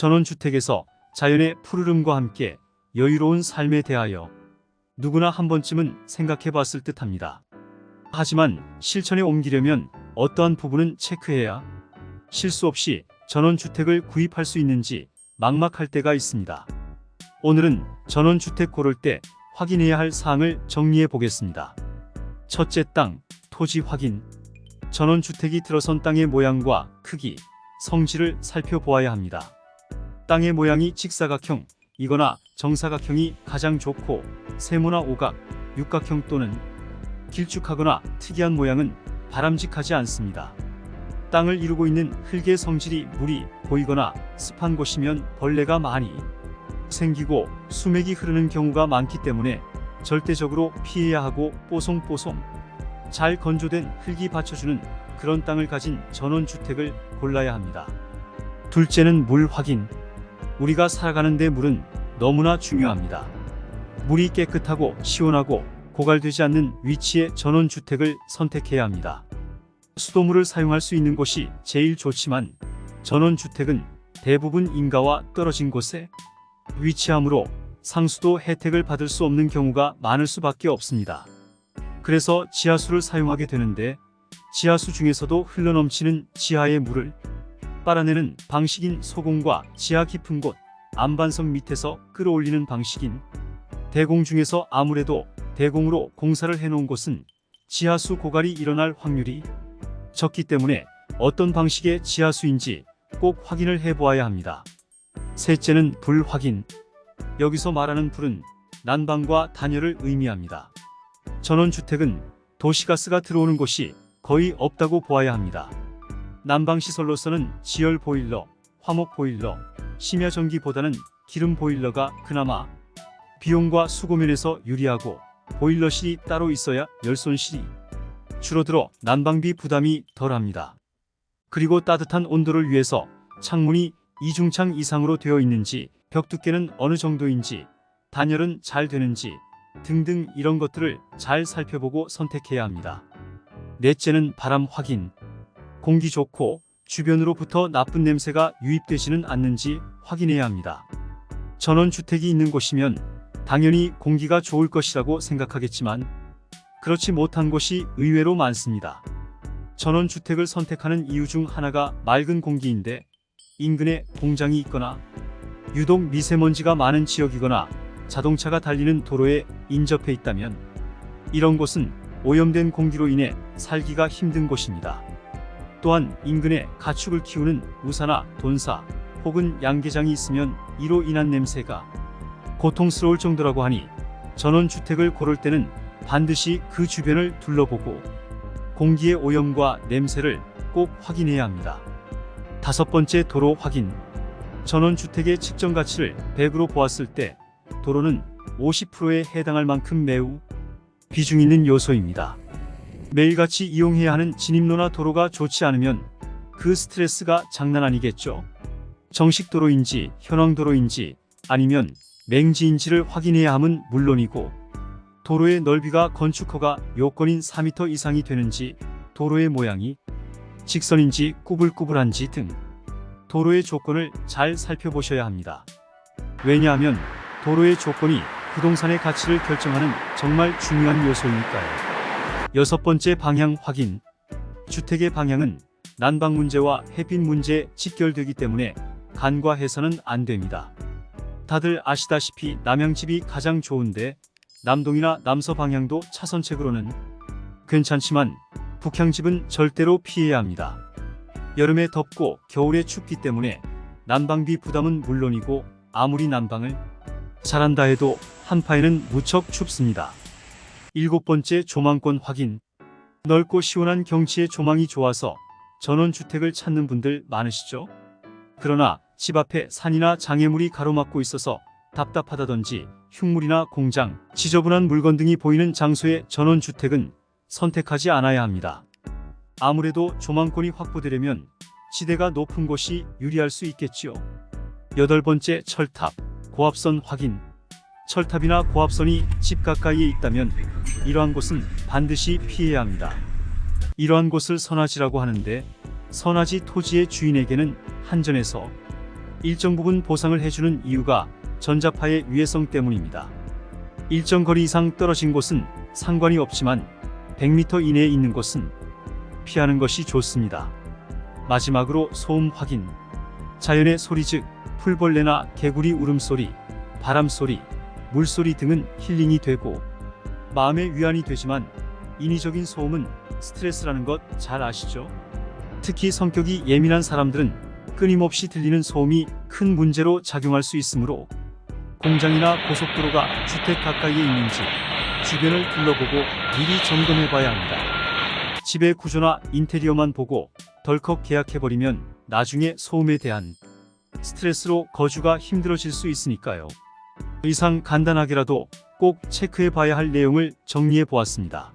전원주택에서 자연의 푸르름과 함께 여유로운 삶에 대하여 누구나 한 번쯤은 생각해 봤을 듯 합니다. 하지만 실천에 옮기려면 어떠한 부분은 체크해야 실수 없이 전원주택을 구입할 수 있는지 막막할 때가 있습니다. 오늘은 전원주택 고를 때 확인해야 할 사항을 정리해 보겠습니다. 첫째 땅, 토지 확인. 전원주택이 들어선 땅의 모양과 크기, 성질을 살펴보아야 합니다. 땅의 모양이 직사각형, 이거나 정사각형이 가장 좋고 세모나 오각, 육각형 또는 길쭉하거나 특이한 모양은 바람직하지 않습니다. 땅을 이루고 있는 흙의 성질이 물이 보이거나 습한 곳이면 벌레가 많이 생기고 수맥이 흐르는 경우가 많기 때문에 절대적으로 피해야 하고 뽀송뽀송 잘 건조된 흙이 받쳐주는 그런 땅을 가진 전원주택을 골라야 합니다. 둘째는 물 확인. 우리가 살아가는데 물은 너무나 중요합니다. 물이 깨끗하고 시원하고 고갈되지 않는 위치의 전원주택을 선택해야 합니다. 수도물을 사용할 수 있는 곳이 제일 좋지만 전원주택은 대부분 인가와 떨어진 곳에 위치하므로 상수도 혜택을 받을 수 없는 경우가 많을 수밖에 없습니다. 그래서 지하수를 사용하게 되는데 지하수 중에서도 흘러넘치는 지하의 물을 빨아내는 방식인 소공과 지하 깊은 곳 안반석 밑에서 끌어올리는 방식인 대공 중에서 아무래도 대공으로 공사를 해놓은 곳은 지하수 고갈이 일어날 확률이 적기 때문에 어떤 방식의 지하수인지 꼭 확인을 해보아야 합니다. 셋째는 불 확인. 여기서 말하는 불은 난방과 단열을 의미합니다. 전원주택은 도시가스가 들어오는 곳이 거의 없다고 보아야 합니다. 난방시설로서는 지열 보일러, 화목 보일러, 심야 전기보다는 기름 보일러가 그나마 비용과 수고면에서 유리하고 보일러실이 따로 있어야 열손실이 줄어들어 난방비 부담이 덜합니다. 그리고 따뜻한 온도를 위해서 창문이 이중창 이상으로 되어 있는지 벽 두께는 어느 정도인지 단열은 잘 되는지 등등 이런 것들을 잘 살펴보고 선택해야 합니다. 넷째는 바람 확인. 공기 좋고 주변으로부터 나쁜 냄새가 유입되지는 않는지 확인해야 합니다. 전원주택이 있는 곳이면 당연히 공기가 좋을 것이라고 생각하겠지만 그렇지 못한 곳이 의외로 많습니다. 전원주택을 선택하는 이유 중 하나가 맑은 공기인데 인근에 공장이 있거나 유독 미세먼지가 많은 지역이거나 자동차가 달리는 도로에 인접해 있다면 이런 곳은 오염된 공기로 인해 살기가 힘든 곳입니다. 또한 인근에 가축을 키우는 우사나 돈사 혹은 양계장이 있으면 이로 인한 냄새가 고통스러울 정도라고 하니 전원주택을 고를 때는 반드시 그 주변을 둘러보고 공기의 오염과 냄새를 꼭 확인해야 합니다. 다섯 번째 도로 확인. 전원주택의 측정 가치를 100으로 보았을 때 도로는 50%에 해당할 만큼 매우 비중 있는 요소입니다. 매일같이 이용해야 하는 진입로나 도로가 좋지 않으면 그 스트레스가 장난 아니겠죠. 정식 도로인지 현황 도로인지 아니면 맹지인지를 확인해야 함은 물론이고 도로의 넓이가 건축허가 요건인 4m 이상이 되는지 도로의 모양이 직선인지 꾸불꾸불한지 등 도로의 조건을 잘 살펴보셔야 합니다. 왜냐하면 도로의 조건이 부동산의 가치를 결정하는 정말 중요한 요소이니까요. 여섯 번째 방향 확인. 주택의 방향은 난방 문제와 햇빛 문제에 직결되기 때문에 간과해서는 안 됩니다. 다들 아시다시피 남양집이 가장 좋은데 남동이나 남서 방향도 차선책으로는 괜찮지만 북향집은 절대로 피해야 합니다. 여름에 덥고 겨울에 춥기 때문에 난방비 부담은 물론이고 아무리 난방을 잘한다 해도 한파에는 무척 춥습니다. 일곱 번째 조망권 확인. 넓고 시원한 경치의 조망이 좋아서 전원주택을 찾는 분들 많으시죠? 그러나 집 앞에 산이나 장애물이 가로막고 있어서 답답하다든지 흉물이나 공장, 지저분한 물건 등이 보이는 장소의 전원주택은 선택하지 않아야 합니다. 아무래도 조망권이 확보되려면 지대가 높은 곳이 유리할 수 있겠지요. 여덟 번째 철탑, 고압선 확인. 철탑이나 고압선이 집 가까이에 있다면 이러한 곳은 반드시 피해야 합니다. 이러한 곳을 선화지라고 하는데 선화지 토지의 주인에게는 한전에서 일정 부분 보상을 해주는 이유가 전자파의 위해성 때문입니다. 일정 거리 이상 떨어진 곳은 상관이 없지만 100m 이내에 있는 곳은 피하는 것이 좋습니다. 마지막으로 소음 확인. 자연의 소리 즉 풀벌레나 개구리 울음소리, 바람소리, 물소리 등은 힐링이 되고 마음의 위안이 되지만 인위적인 소음은 스트레스라는 것 잘 아시죠? 특히 성격이 예민한 사람들은 끊임없이 들리는 소음이 큰 문제로 작용할 수 있으므로 공장이나 고속도로가 주택 가까이에 있는지 주변을 둘러보고 미리 점검해 봐야 합니다. 집의 구조나 인테리어만 보고 덜컥 계약해버리면 나중에 소음에 대한 스트레스로 거주가 힘들어질 수 있으니까요. 이상 간단하게라도 꼭 체크해 봐야 할 내용을 정리해 보았습니다.